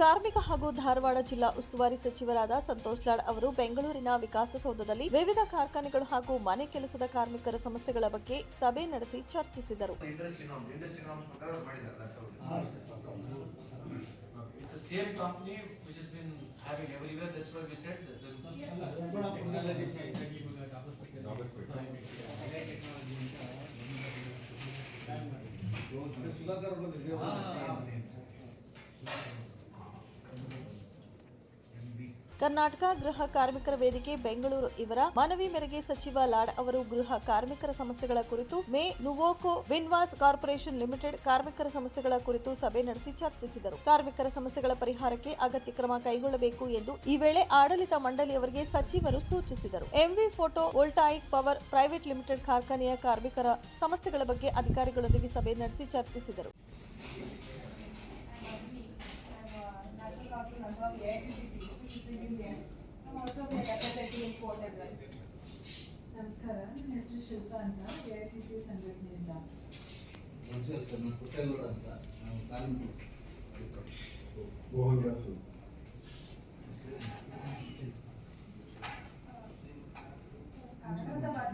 ಕಾರ್ಮಿಕ ಹಾಗೂ ಧಾರವಾಡ ಜಿಲ್ಲಾ ಉಸ್ತುವಾರಿ ಸಚಿವರಾದ ಸಂತೋಷ್ ಲಾಡ್ ಅವರು ಬೆಂಗಳೂರಿನ ವಿಕಾಸಸೌಧದಲ್ಲಿ ವಿವಿಧ ಕಾರ್ಖಾನೆಗಳು ಹಾಗೂ ಮನೆ ಕೆಲಸದ ಕಾರ್ಮಿಕರ ಸಮಸ್ಯೆಗಳ ಬಗ್ಗೆ ಸಭೆ ನಡೆಸಿ ಚರ್ಚಿಸಿದರು. ಸುಧಾಕರ್ ಕರ್ನಾಟಕ ಗೃಹ ಕಾರ್ಮಿಕರ ವೇದಿಕೆ ಬೆಂಗಳೂರು ಇವರ ಮನವಿ ಮೇರೆಗೆ ಸಚಿವ ಲಾಡ್ ಅವರು ಗೃಹ ಕಾರ್ಮಿಕರ ಸಮಸ್ಯೆಗಳ ಕುರಿತು ಮೇ ನುವೋಕೋ ವಿನ್ವಾಸ್ ಕಾರ್ಪೊರೇಷನ್ ಲಿಮಿಟೆಡ್ ಕಾರ್ಮಿಕರ ಸಮಸ್ಯೆಗಳ ಕುರಿತು ಸಭೆ ನಡೆಸಿ ಚರ್ಚಿಸಿದರು. ಕಾರ್ಮಿಕರ ಸಮಸ್ಯೆಗಳ ಪರಿಹಾರಕ್ಕೆ ಅಗತ್ಯ ಕ್ರಮ ಕೈಗೊಳ್ಳಬೇಕು ಎಂದು ಈ ವೇಳೆ ಆಡಳಿತ ಮಂಡಳಿಯವರಿಗೆ ಸಚಿವರು ಸೂಚಿಸಿದರು. MV photovoltaic power private limited ಕಾರ್ಖಾನೆಯ ಕಾರ್ಮಿಕರ ಸಮಸ್ಯೆಗಳ ಬಗ್ಗೆ ಅಧಿಕಾರಿಗಳೊಂದಿಗೆ ಸಭೆ ನಡೆಸಿ ಚರ್ಚಿಸಿದರು. National Council member the AICCP, this is the union. I'm also the representative in court as well. ನಮಸ್ಕಾರ ನನ್ನ ಹೆಸರು ಶಿಲ್ಪಾ ಅಂತ ಎ ಐ ಸಿ ಸಿ ಸಂಘಟನೆಯಿಂದ ನಮಸ್ಕಾರ ನಾನು ಪುಟ್ಟೇಗೌಡ ಅಂತ ನಾನು ಕಾರ್ಮಿಕ ಮೋಹನ್ ದಾಸ್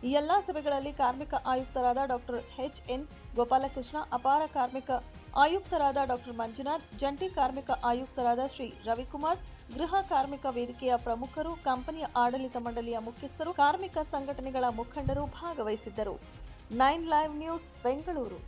ಈ ಎಲ್ಲಾ ಸಭೆಗಳಲ್ಲಿ ಕಾರ್ಮಿಕ ಆಯುಕ್ತರಾದ ಡಾಕ್ಟರ್ ಎಚ್ ಎನ್ ಗೋಪಾಲಕೃಷ್ಣ, ಅಪಾರ ಕಾರ್ಮಿಕ ಆಯುಕ್ತರಾದ ಡಾಕ್ಟರ್ ಮಂಜುನಾಥ್, ಜಂಟಿ ಕಾರ್ಮಿಕ ಆಯುಕ್ತರಾದ ಶ್ರೀ ರವಿಕುಮಾರ್, ಗೃಹ ಕಾರ್ಮಿಕ ವೇದಿಕೆಯ ಪ್ರಮುಖರು, ಕಂಪನಿಯ ಆಡಳಿತ ಮಂಡಳಿಯ ಮುಖ್ಯಸ್ಥರು, ಕಾರ್ಮಿಕ ಸಂಘಟನೆಗಳ ಮುಖಂಡರು ಭಾಗವಹಿಸಿದ್ದರು. Nine live news Bengaluru.